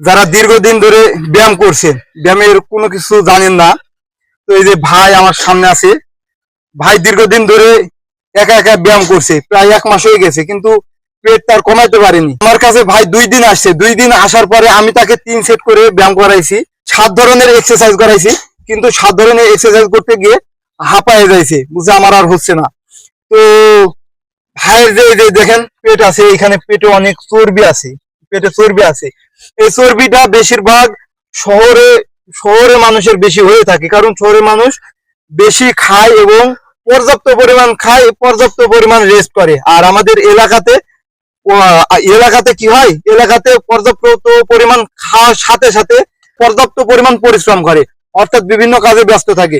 যারা দীর্ঘদিন ধরে ব্যায়াম করছেন ব্যায়ামের কোনো কিছু জানেন না। তো এই যে ভাই আমার সামনে আছে, ভাই দীর্ঘদিন ধরে একা একা ব্যায়াম করছে, প্রায় এক মাস হয়ে গেছে, কিন্তু পেট তার কমাইতে পারেনি। আমার কাছে ভাই দুই দিন আসছে, দুই দিন আসার পরে আমি তাকে তিন সেট করে ব্যায়াম করাইছি, সাত ধরনের এক্সারসাইজ করাইছি, কিন্তু সাত ধরনের এক্সারসাইজ করতে গিয়ে হাঁপায়ে যাইছে, বুঝে আমার আর হচ্ছে না। তো ভাইয়ের যে দেখেন, পেট আছে, এখানে পেটে অনেক চর্বি আছে, পেটে চর্বি আছে। এই চর্বিটা বেশিরভাগ শহরে শহরে মানুষের বেশি হয়ে থাকে। কারণ শহরে মানুষ বেশি খায় এবং পর্যাপ্ত পরিমাণ খায়, পর্যাপ্ত পরিমাণ রেস্ট করে। আর আমাদের এলাকাতে এলাকাতে কি হয়? এলাকাতে পর্যাপ্ত পরিমাণ খাওয়ার সাথে সাথে পর্যাপ্ত পরিমাণ পরিশ্রম করে। অর্থাৎ বিভিন্ন কাজে ব্যস্ত থাকে।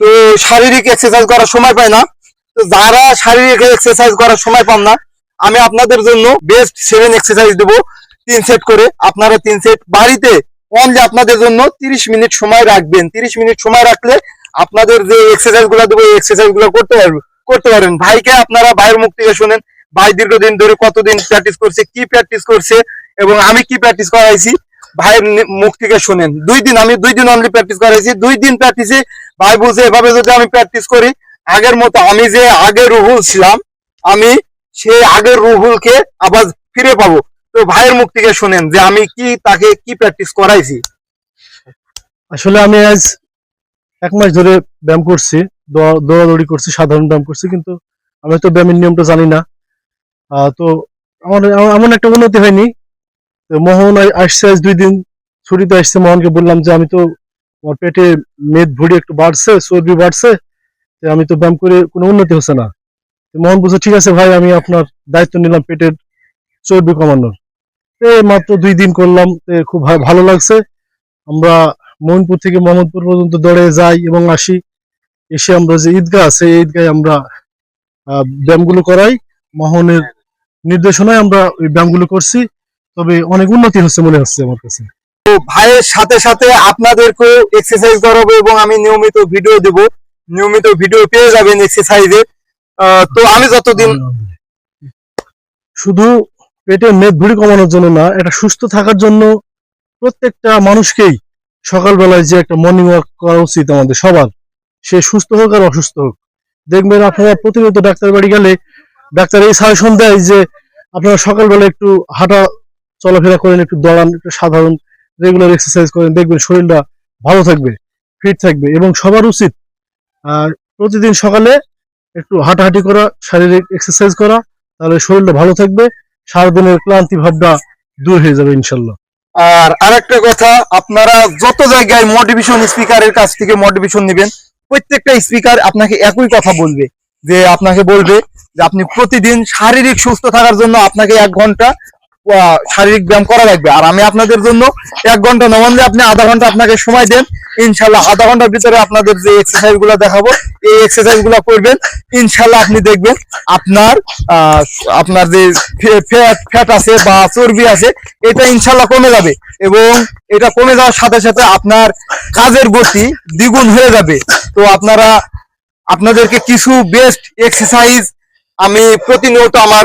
তো শারীরিক এক্সারসাইজ করার সময় পায় না। তো যারা শারীরিক এক্সারসাইজ করার সময় পান না, আমি আপনাদের জন্য বেস্ট সেভেন এক্সারসাইজ দেবো। তিন সেট করে আপনারা তিন সেট বাড়িতে অনলি আপনাদের জন্য তিরিশ মিনিট সময় রাখবেন। তিরিশ মিনিট সময় রাখলে আপনাদের যে এক্সারসাইজগুলো দেবো, এই এক্সারসাইজগুলো করতে পারবেন করতে পারেন। ভাইকে আপনারা ভাইয়ের মুখ থেকে শুনেন, ভাই দীর্ঘদিন ধরে কতদিন প্র্যাকটিস করছে, কি প্র্যাকটিস করছে এবং আমি কি প্র্যাকটিস করাইছি, ভাইয়ের মুখ থেকে শুনেন। দুই দিন, আমি দুই দিন অনলি প্র্যাকটিস করাইছি। দুই দিন প্র্যাকটিসে ভাই বুঝে এভাবে যদি আমি প্র্যাকটিস করি, আগের মতো আমি যে আগে রুহুল ছিলাম, আমি সেই আগের রুহুলকে আবার ফিরে পাবো। তো ভাইয়ের মুখ থেকে শুনেন যে আমি কি তাকে কি প্র্যাকটিস করাইছি। আসলে আমি আজ এক মাস ধরে ব্যায়াম করছি দৌড়া- দৌড়াদৌড়ি করছি, সাধারণ ব্যায়াম করছি, কিন্তু আমি তো ব্যায়ামের নিয়মটা জানি না। তো আমার এমন একটা উন্নতি হয়নি। মোহন আসছে আজ দুই দিন, ছুটিতে আসছে। মোহনকে বললাম যে আমি তো আমার পেটে মেদ ভুড়ি একটু বাড়ছে, চর্বি বাড়ছে আমি তো ব্যায়াম করে কোনো উন্নতি হচ্ছে না। মোহন বলছে, ঠিক আছে ভাই, আমি আপনার দায়িত্ব নিলাম পেটের চর্বি কমানোর। এই মাত্র দুই দিন করলাম খুব ভালো লাগছে। আমরা মোহনপুর থেকে মোহাম্মদপুর পর্যন্ত দৌড়ে যাই এবং আসি। এসে আমরা যে ঈদগাহ আছে এই ঈদগাহে আমরা ব্যায়ামগুলো করাই। মোহনের নির্দেশনায় আমরা ওই ব্যায়ামগুলো করছি। তবে অনেক উন্নতি হচ্ছে মনে হচ্ছে আমার কাছে। তো ভাইয়ের সাথে সাথে আপনাদেরকেও এক্সারসাইজ করাবো এবং আমি নিয়মিত ভিডিও দেব। নিয়মিত ভিডিও পেয়ে যাবেন এক্সারসাইজে তো আমি যতদিন শুধু পেটের মেদ ভুঁড়ি কমানোর জন্য না, এটা সুস্থ থাকার জন্য প্রত্যেকটা মানুষকেই সকালবেলায় যে একটা মর্নিং ওয়াক করা উচিত আমাদের সবার। সে সুস্থ হোক আর অসুস্থ হোক। দেখবেন আপনারা প্রতিনিয়ত ডাক্তার বাড়ি গেলে ডাক্তার এই সাজেশন দেয় যে আপনারা সকালবেলা একটু হাঁটা, চলাফেরা করেন, একটু দৌড়ান, একটু সাধারণ রেগুলার এক্সারসাইজ করেন, দেখবেন শরীরটা ভালো থাকবে ফিট থাকবে এবং সবার উচিত, আর প্রতিদিন সকালে একটু হাঁটাহাঁটি করা, শারীরিক এক্সারসাইজ করা, তাহলে শরীরটা ভালো থাকবে। সারাদিনের ক্লান্তি ভাবটা দূর হয়ে যাবে ইনশাল্লাহ। আর আরেকটা কথা, আপনারা যত জায়গায় মোটিভেশন স্পিকারের কাছ থেকে মোটিভেশন নেবেন, প্রত্যেকটা স্পিকার আপনাকে একই কথা বলবে। যে আপনাকে বলবে যে আপনি প্রতিদিন শারীরিক সুস্থ থাকার জন্য আপনাকে এক ঘণ্টা শারীরিক ব্যায়াম করা লাগবে। আর আমি আপনাদের জন্য এক ঘণ্টা নমানলে আপনি আধা ঘণ্টা আপনাকে সময় দেন, ইনশাল্লাহ আধা ঘণ্টার ভিতরে আপনাদের যে এক্সারসাইজগুলো দেখাবো, এই এক্সারসাইজগুলো করবেন, ইনশাল্লাহ আপনি দেখবেন আপনার আপনার যে ফ্যাট ফ্যাট আছে বা চর্বি আছে, এটা ইনশাল্লাহ কমে যাবে। এবং এটা কমে যাওয়ার সাথে সাথে আপনার কাজের গতি দ্বিগুণ হয়ে যাবে। তো আপনারা, আপনাদেরকে কিছু বেস্ট এক্সারসাইজ আমি প্রতিনিয়ত আমার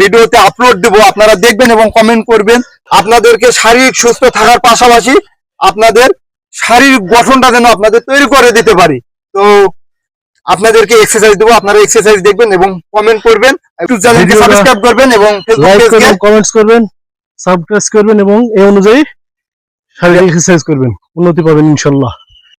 ভিডিওতে আপলোড দেব আপনারা দেখবেন এবং কমেন্ট করবেন। আপনাদেরকে শারীরিক সুস্থ থাকার পাশাপাশি আপনাদের শারীরিক গঠনটা যেন আপনাদের তৈরি করে দিতে পারি। তো আপনাদেরকে এক্সারসাইজ দেবো আপনারা এক্সারসাইজ দেখবেন এবং কমেন্ট করবেন। ইউটিউব চ্যানেলকে সাবস্ক্রাইব করবেন এবং কমেন্টস করবেন সাবস্ক্রাইব করবেন এবং এই অনুযায়ী শারীরিক এক্সারসাইজ করবেন। উন্নতি পাবেন ইনশাল্লাহ।